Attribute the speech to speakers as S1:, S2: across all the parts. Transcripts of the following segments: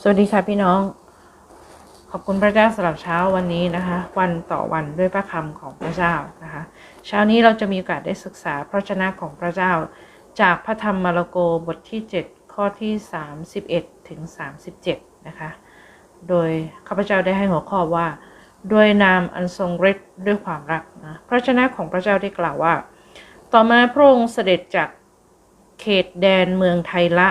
S1: สวัสดีค่ะพี่น้อง ขอบคุณพระเจ้าสำหรับเช้าวันนี้นะคะ วันต่อวันด้วยพระคำของพระเจ้านะคะ เช้านี้เราจะมีโอกาสได้ศึกษาพระชนะของพระเจ้า จากพระธรรมมาระโกบทที่ 7 ข้อที่ 31 ถึง 37 นะคะ โดยข้าพเจ้าได้ให้หัวข้อว่า ด้วยนามอันทรงฤทธิ์ด้วยความรักนะพระชนะของพระเจ้าได้กล่าวว่า ต่อมาพระองค์เสด็จจากเขตแดนเมืองไทละ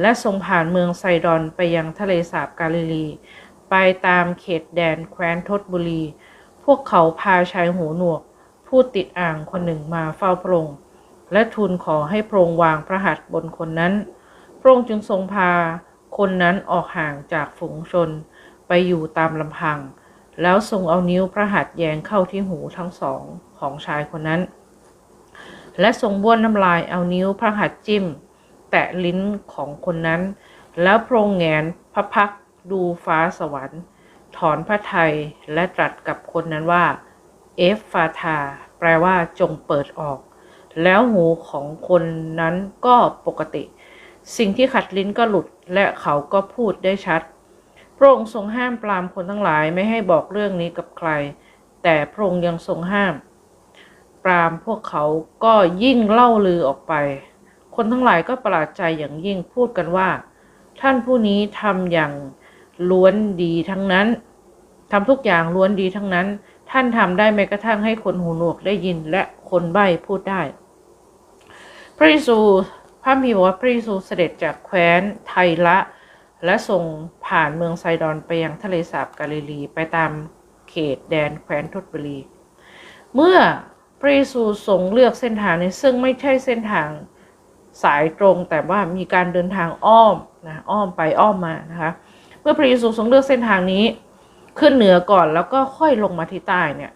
S1: และทรงผ่านเมืองไซดอนไปยังทะเลสาบกาลิลี ไปตามเขตแดนแคว้นทศบุรี พวกเขาพาชายหูหนวก ผู้ติดอ่างคนหนึ่งมาเฝ้าพระองค์และทูลขอให้พระองค์วางพระหัตถ์บนคนนั้น พระองค์จึงทรงพาคนนั้นออกห่างจากฝูงชน ไปอยู่ตามลำพัง แล้วทรงเอานิ้วพระหัตถ์แยงเข้าที่หูทั้งสองของชายคนนั้น และทรงบ้วนน้ำลายเอานิ้วพระหัตถ์จิ้ม แตะลิ้นของคนนั้น แล้วพระองค์แงนพระพักดูฟ้าสวรรค์ ถอนพระไทยและตรัสกับคนนั้นว่า เอฟฟาธาแปลว่าจงเปิดออก แล้วหูของคนนั้นก็ปกติ สิ่งที่ขัดลิ้นก็หลุดและเขาก็พูดได้ชัด พระองค์ทรงห้ามปรามคนทั้งหลายไม่ให้บอกเรื่องนี้กับใคร แต่พระองค์ยังทรงห้าม ปรามพวกเขาก็ยิ่งเล่าลือออกไป คนทั้งหลายก็ประหลาดใจอย่างยิ่งพูดกันว่า ท่านผู้นี้ทำอย่างล้วนดีทั้งนั้นทำทุกอย่างล้วนดีทั้งนั้น ท่านทำได้แม้กระทั่งให้คนหูหนวกได้ยินและคนใบ้พูดได้ พระเยซูพระมีบอกว่าพระเยซูเสด็จจากแคว้นไทละ และทรงผ่านเมืองไซดอนไปยังทะเลสาบกาลิลีไปตามเขตแดนแคว้นทศบุรี เมื่อพระเยซูทรงเลือกเส้นทางนี้ซึ่งไม่ใช่เส้นทาง สายตรงแต่ว่ามีการเดินทางอ้อมนะอ้อมไปอ้อมมานะคะเมื่อพระเยซูทรงเลือกเส้นทางนี้ขึ้นเหนือก่อนแล้วก็ค่อยลงมาที่ใต้เนี่ย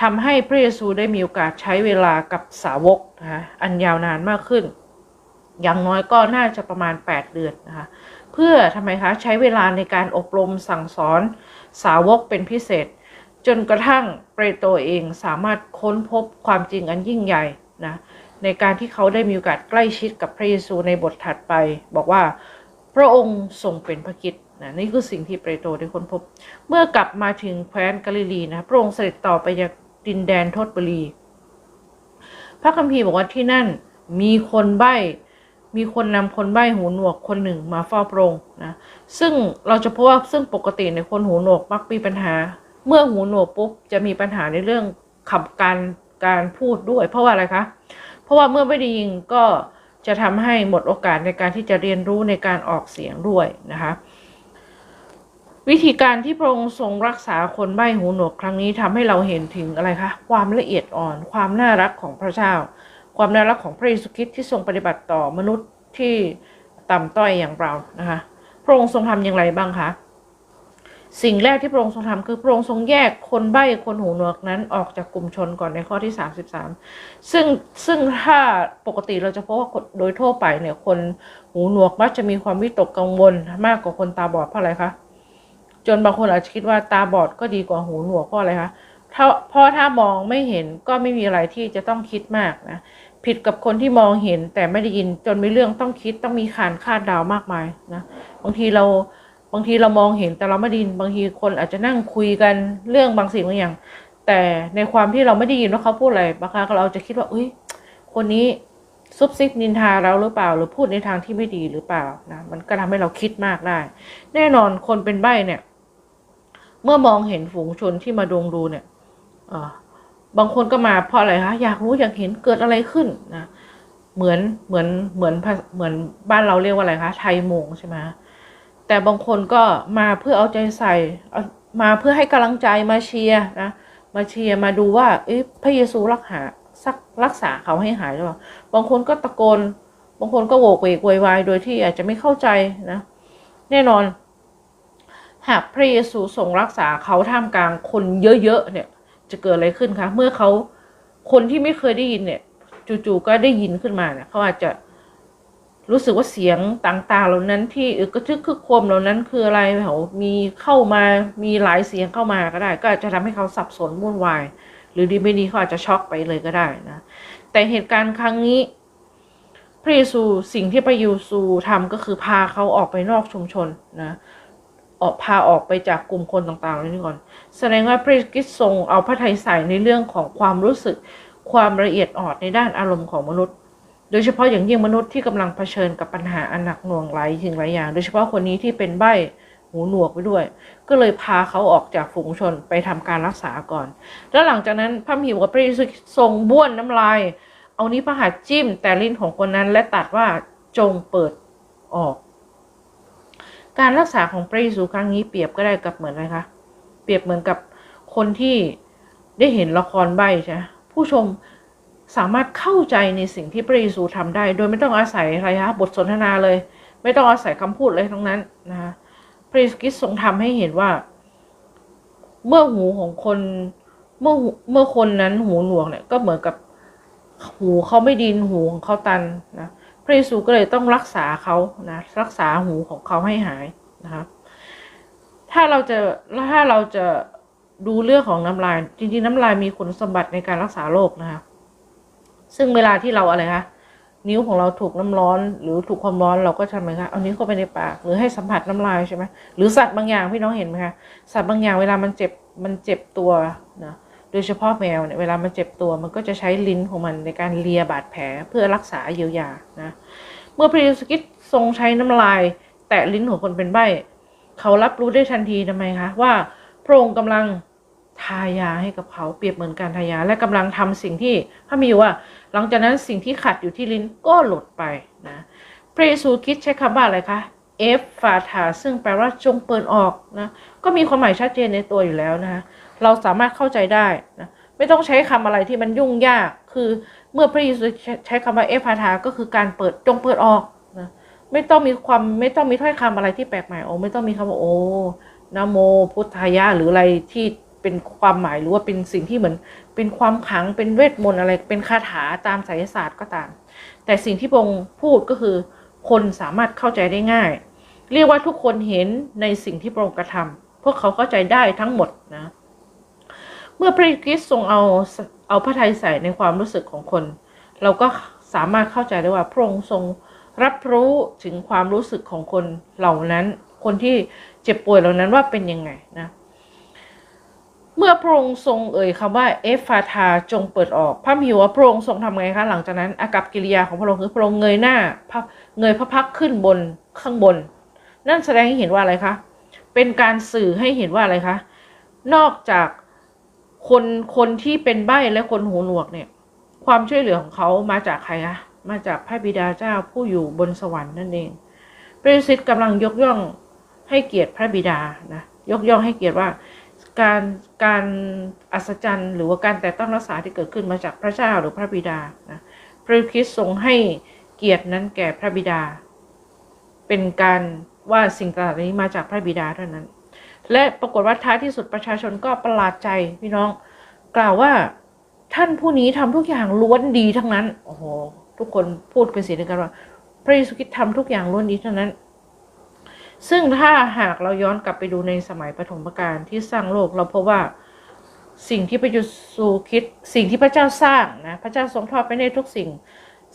S1: ทำให้พระเยซูได้มีโอกาสใช้เวลากับสาวกนะคะอันยาวนานมากขึ้น อย่างน้อยก็น่าจะประมาณ 8 เดือนนะคะเพื่อทำไมคะใช้เวลาในการอบรมสั่งสอนสาวกเป็นพิเศษ จนกระทั่งเปโตรเองสามารถค้นพบความจริงอันยิ่งใหญ่นะ ในการที่เขาได้มีโอกาสใกล้ชิดกับพระเยซูในบทถัดไป บอกว่าพระองค์ทรงเป็นพระคิดนะนี่คือสิ่งที่เปโตรได้ค้นพบ เมื่อกลับมาถึงแคว้นกาลิลีนะพระองค์เสด็จต่อไปยังดินแดนทศบุรี พระคัมภีร์บอกว่าที่นั่นมีคนใบ้มีคนนำคนใบ้หูหนวกคนหนึ่งมาเฝ้าพระองค์นะซึ่งเราจะพบว่าซึ่งปกติในคนหูหนวกมักมีปัญหา เมื่อหูหนวกปุ๊บจะมีปัญหาในเรื่องขับการการพูดด้วย เพราะว่าอะไรคะเพราะว่าเมื่อไม่ได้ยินก็จะทำให้หมดโอกาสในการที่จะเรียนรู้ในการออกเสียงด้วยนะคะวิธีการที่พระองค์ทรงรักษาคนใบ้หูหนวกครั้งนี้ทำให้เราเห็นถึงอะไรคะความละเอียดอ่อน ความน่ารักของพระเจ้า ความน่ารักของพระเยซูคริสต์ที่ทรงปฏิบัติต่อมนุษย์ที่ต่ำต้อยอย่างเรานะคะ พระองค์ทรงทำอย่างไรบ้างคะ สิ่งแรกที่พระองค์ทรงทำคือพระองค์ทรงแยกคนใบ้คนหูหนวกนั้นออกจากกลุ่มชนก่อนในข้อที่ 33 ซึ่งซึ่งถ้าปกติเราจะพบว่าโดยทั่วไปเนี่ยคนหูหนวกมักจะมีความวิตกกังวลมากกว่าคนตาบอดเพราะอะไรคะจนบางคนอาจจะคิดว่าตาบอดก็ดีกว่าหูหนวกเพราะอะไรคะเพราะถ้ามองไม่เห็นก็ไม่มีอะไรที่จะต้องคิดมากนะผิดกับคนที่มองเห็นแต่ไม่ได้ยินจนมีเรื่องต้องคิดต้องมีขานคาดเดาวมากมายนะบางทีเรา บางทีเรามองเห็นแต่เราไม่ได้ยินบางทีคนอาจจะนั่งคุยกันเรื่องบางสิ่งบางอย่าง แต่ในความที่เราไม่ได้ยินว่าเขาพูดอะไรบางครั้งเราจะคิดว่าเอ้ยคนนี้ซุบซิบนินทาเราหรือเปล่า หรือพูดในทางที่ไม่ดีหรือเปล่านะมันก็ทำให้เราคิดมากได้ แน่นอนคนเป็นใบ้เนี่ย เมื่อมองเห็นฝูงชนที่มาดงดูเนี่ยอบางคนก็มาเพราะอะไรคะอยากรู้อยากเห็นเกิดอะไรขึ้นนะเหมือนเหมือนเหมือนเหมือนบ้านเราเรียกว่าอะไรคะไทยมงใช่ไหม แต่บางคนก็มาเพื่อเอาใจใส่มาเพื่อให้กำลังใจมาเชียร์นะมาเชียร์มาดูว่าพระเยซูรักษาสักรักษาเขาให้หายหรือเปล่าบางคนก็ตะโกน บางคนก็โวกเวกวยวายโดยที่อาจจะไม่เข้าใจนะแน่นอน หากพระเยซูทรงรักษาเขาท่ามกลางคนเยอะๆเนี่ย จะเกิดอะไรขึ้นคะเมื่อเขาคนที่ไม่เคยได้ยินเนี่ย จู่ๆก็ได้ยินขึ้นมาเนี่ยเขาอาจจะ รู้สึกว่าเสียงต่างๆ เหล่านั้นที่ออกระทึกคึกโครมเหล่านั้นคืออะไรเขามีเข้ามามีหลายเสียงเข้ามาก็ได้ ก็อาจจะทำให้เขาสับสนวุ่นวาย หรือดีไม่ดีเขาอาจจะช็อกไปเลยก็ได้นะ แต่เหตุการณ์ครั้งนี้พระเยซูสิ่งที่พระเยซูทำก็คือพาเขาออกไปนอกชุมชนนะออกพาออกไปจากกลุ่มคนต่างๆนี้ก่อน แสดงว่าพระคริสต์ทรงเอาพระทัยใส่ในเรื่องของความรู้สึกความละเอียดอ่อนในด้านอารมณ์ของมนุษย์ โดยเฉพาะอย่างยิ่งมนุษย์ที่กำลังเผชิญกับปัญหาอันหนักหน่วงหลายสิ่งหลายอย่าง โดยเฉพาะคนนี้ที่เป็นใบหูหนวกไปด้วย ก็เลยพาเขาออกจากฝูงชนไปทำการรักษาก่อน แล้วหลังจากนั้นพระมิวกับพระเยซูทรงบ้วนน้ำลาย เอานี้พระหัตถ์จิ้ม แต่ลิ้นของคนนั้นและตัดว่าจงเปิดออก การรักษาของพระเยซูครั้งนี้เปรียบก็ได้กับเหมือนอะไรคะเปรียบเหมือนกับคนที่ได้เห็นละครใบใช่ผู้ชม สามารถเข้าใจในสิ่งที่พระเยซูทำได้ โดยไม่ต้องอาศัยอะไรคะบทสนทนาเลย ไม่ต้องอาศัยคำพูดเลยทั้งนั้นนะคะพระเยซูคริสต์ทรงทำให้เห็นว่า เมื่อหูของคนเมื่อเมื่อคนนั้นหูหนวกเนี่ยก็เหมือนกับหูเขาไม่ดินหูของเขาตันนะพระเยซูก็เลยต้องรักษาเขานะรักษาหูของเขาให้หายนะคะถ้าเราจะถ้าเราจะดูเรื่องของน้ำลาย จริงๆ น้ำลายมีคุณสมบัติในการรักษาโรคนะคะ ซึ่งเวลาที่เราอะไรคะนิ้วของเราถูกน้ำร้อน หรือถูกความร้อนเราก็ทำไงคะเอานิ้วเข้าไปในปาก หรือให้สัมผัสน้ำลายใช่ไหมหรือสัตว์บางอย่างพี่น้องเห็นไหมคะสัตว์บางอย่างเวลามันเจ็บมันเจ็บตัวนะโดยเฉพาะแมวเนี่ยเวลามันเจ็บตัวมันก็จะใช้ลิ้นของมันในการเลียบาดแผลเพื่อรักษาเยียวยานะเมื่อพระเยซูคริสต์ทรงใช้น้ำลาย แตะลิ้นของคนเป็นใบ้ เขารับรู้ได้ทันทีทำไมคะว่าพระองค์กำลัง ทายาให้กับเขาเปรียบเหมือนการทายา และกำลังทำสิ่งที่พระมีว่า หลังจากนั้นสิ่งที่ขัดอยู่ที่ลิ้นก็หลุดไปนะพระเยซูคริสต์ใช้คำว่าอะไรคะเอฟฟาธาซึ่งแปลว่าจงเปิดออกนะก็มีความหมายชัดเจนในตัวอยู่แล้วนะคะเราสามารถเข้าใจได้นะไม่ต้องใช้คำอะไรที่มันยุ่งยากคือเมื่อพระเยซูใช้คำว่าเอฟฟาธาก็คือการเปิดจงเปิดออกนะไม่ต้องมีความไม่ต้องมีถ้อยคำอะไรที่แปลกใหม่โอ้ไม่ต้องมีคำว่าโอ้นะโมพุทธายะหรืออะไรที่ เป็นความหมายหรือว่าเป็นสิ่งที่เหมือน เป็นความขังเป็นเวทมนต์อะไร เป็นคาถาตามไสยศาสตร์ก็ตาม แต่สิ่งที่พระองค์พูดก็คือ คนสามารถเข้าใจได้ง่าย เรียกว่าทุกคนเห็นในสิ่งที่พระองค์กระทำพวกเขาเข้าใจได้ทั้งหมดนะ เมื่อพระคริสต์ทรงเอาเอาพระทัยใส่ในความรู้สึกของคน เราก็สามารถเข้าใจได้ว่าพระองค์ทรงรับรู้ถึงความรู้สึกของคนเหล่านั้น คนที่เจ็บป่วยเหล่านั้นว่าเป็นยังไงนะ เมื่อพระองค์ทรงเอ่ยคำว่าเอฟฟาธาจงเปิดออก พระมิวว่าพระองค์ทรงทำไงคะ หลังจากนั้นอากับกิริยาของพระองค์คือพระองค์เงยหน้าเงยพระพักขึ้นบนข้างบน นั่นแสดงให้เห็นว่าอะไรคะ เป็นการสื่อให้เห็นว่าอะไรคะ นอกจากคนคนที่เป็นใบ้และคนหูหนวกเนี่ย ความช่วยเหลือของเขามาจากใครคะมาจากพระบิดาเจ้าผู้อยู่บนสวรรค์นั่นเองพระสิทธิ์กำลังยกย่องให้เกียรติพระบิดานะยกย่องให้เกียรติว่า การการอัศจรรย์หรือว่าการแต่ต้องรักษาที่เกิดขึ้นมาจากพระเจ้าหรือพระบิดานะพระคริสต์ทรงให้เกียรตินั้นแก่พระบิดา เป็นการว่าสิ่งต่างๆนี้มาจากพระบิดาเท่านั้น และปรากฏว่าท้ายที่สุดประชาชนก็ประหลาดใจพี่น้องกล่าวว่าท่านผู้นี้ทำทุกอย่างล้วนดีทั้งนั้นโอ้โหทุกคนพูดเป็นเสียงเดียวกันว่า พระเยซูคริสต์ทำทุกอย่างล้วนดีทั้งนั้น ซึ่งถ้าหากเราย้อนกลับไปดูในสมัยปฐมกาลที่สร้างโลกเราพบว่าสิ่งที่พระเยซูคริสต์สิ่งที่พระเจ้าสร้างนะพระเจ้าทรงทอดไปในทุกสิ่ง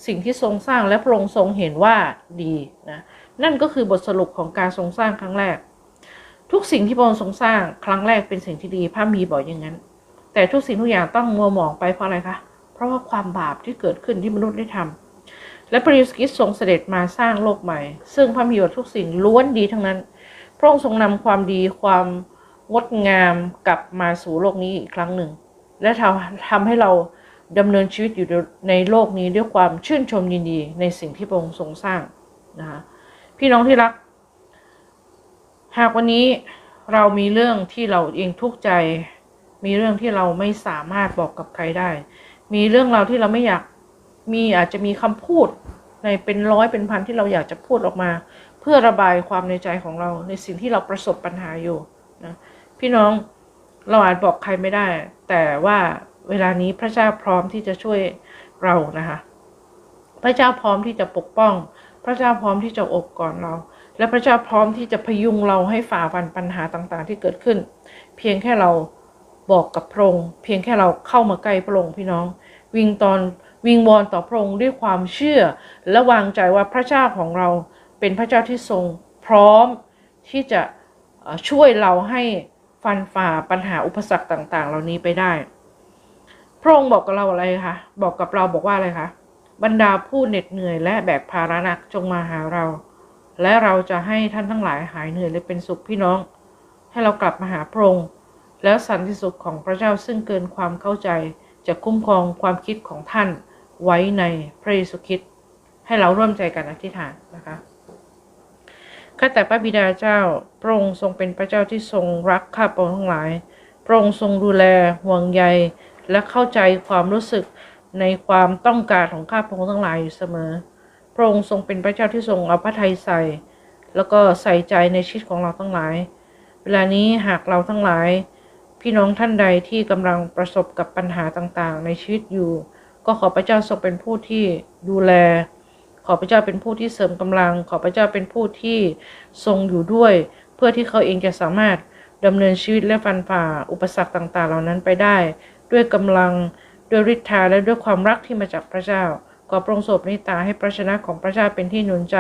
S1: สิ่งที่ทรงสร้างและพระองค์ทรงเห็นว่าดีนะนั่นก็คือบทสรุปของการทรงสร้างครั้งแรก ทุกสิ่งที่พระองค์ทรงสร้างครั้งแรกเป็นสิ่งที่ดีพระมีบอกอย่างนั้น แต่ทุกสิ่งทุกอย่างต้องมัวหมองไปเพราะอะไรคะเพราะว่าความบาปที่เกิดขึ้นที่มนุษย์ได้ทำ และพระเยซูคริสต์ทรงเสด็จมาสร้างโลกใหม่ ซึ่งพระมีบอกทุกสิ่งล้วนดีทั้งนั้น พระองค์ทรงนำความดีความงดงามกลับมาสู่โลกนี้อีกครั้งหนึ่ง และทำทำให้เราดำเนินชีวิตอยู่ในโลกนี้ด้วยความชื่นชมยินดีในสิ่งที่พระองค์ทรงสร้างนะคะพี่น้องที่รัก หากวันนี้เรามีเรื่องที่เราเองทุกข์ใจ มีเรื่องที่เราไม่สามารถบอกกับใครได้ มีเรื่องเราวที่เราไม่อยาก มีอาจจะมีคำพูดในเป็นร้อยเป็นพันที่เราอยากจะพูดออกมา เพื่อระบายความในใจของเราในสิ่งที่เราประสบปัญหาอยู่นะพี่น้องเราอาจบอกใครไม่ได้ แต่ว่าเวลานี้พระเจ้าพร้อมที่จะช่วยเรานะคะพระเจ้าพร้อมที่จะปกป้อง พระเจ้าพร้อมที่จะอบกอดเรา และพระเจ้าพร้อมที่จะพยุงเราให้ฝ่าฟันปัญหาต่างๆ ที่เกิดขึ้น เพียงแค่เราบอกกับพระองค์เพียงแค่เราเข้ามาใกล้พระองค์พี่น้อง วิงตอน วิงวอนต่อพระองค์ด้วยความเชื่อ และวางใจว่าพระเจ้าของเราเป็นพระเจ้าที่ทรงพร้อมที่จะช่วยเราให้ฟันฝ่าปัญหาอุปสรรคต่างๆ เหล่านี้ไปได้ พระองค์บอกกับเราอะไรคะบอกกับเราบอกว่าอะไรคะบรรดาผู้เหน็ดเหนื่อยและแบกภาระหนักจงมาหาเรา และเราจะให้ท่านทั้งหลายหายเหนื่อยและเป็นสุขพี่น้อง ให้เรากลับมาหาพระองค์แล้วสันติสุขของพระเจ้าซึ่งเกินความเข้าใจจะคุ้มครองความคิดของท่าน ไว้ในพระเยซูคริสต์ให้เราร่วมใจกันอธิษฐานนะคะข้าแต่พระบิดาเจ้าพระองค์ทรงเป็นพระเจ้าที่ทรงรักข้าพระองค์ทั้งหลายพระองค์ทรงดูแลห่วงใย และเข้าใจความรู้สึกในความต้องการของข้าพระองค์ทั้งหลายอยู่เสมอ พระองค์ทรงเป็นพระเจ้าที่ทรงเอาพระทัยใส่ แล้วก็ใส่ใจในชีวิตของเราทั้งหลาย เวลานี้หากเราทั้งหลาย พี่น้องท่านใดที่กำลังประสบกับปัญหาต่างๆ ในชีวิตอยู่ ก็ขอพระเจ้าทรงเป็นผู้ที่ดูแล ขอพระเจ้าเป็นผู้ที่เสริมกำลัง ขอพระเจ้าเป็นผู้ที่ทรงอยู่ด้วย เพื่อที่เขาเองจะสามารถดำเนินชีวิตและฟันฝ่าอุปสรรคต่าง ๆ เหล่านั้นไปได้ ด้วยกำลังด้วยฤทธาและด้วยความรักที่มาจากพระเจ้าขอพระองค์ทรงเมตตาให้พระชนะของพระเจ้าเป็นที่หนุนใจ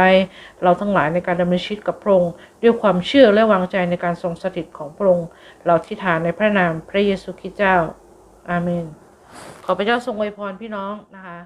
S1: เราทั้งหลายในการดำเนินชีวิตกับพระองค์ด้วยความเชื่อและวางใจในการทรงสถิตของพระองค์เราที่ฐานในพระนามพระเยซูคริสต์เจ้า อาเมน ขอพระเจ้าทรงอวยพรพี่น้องนะคะ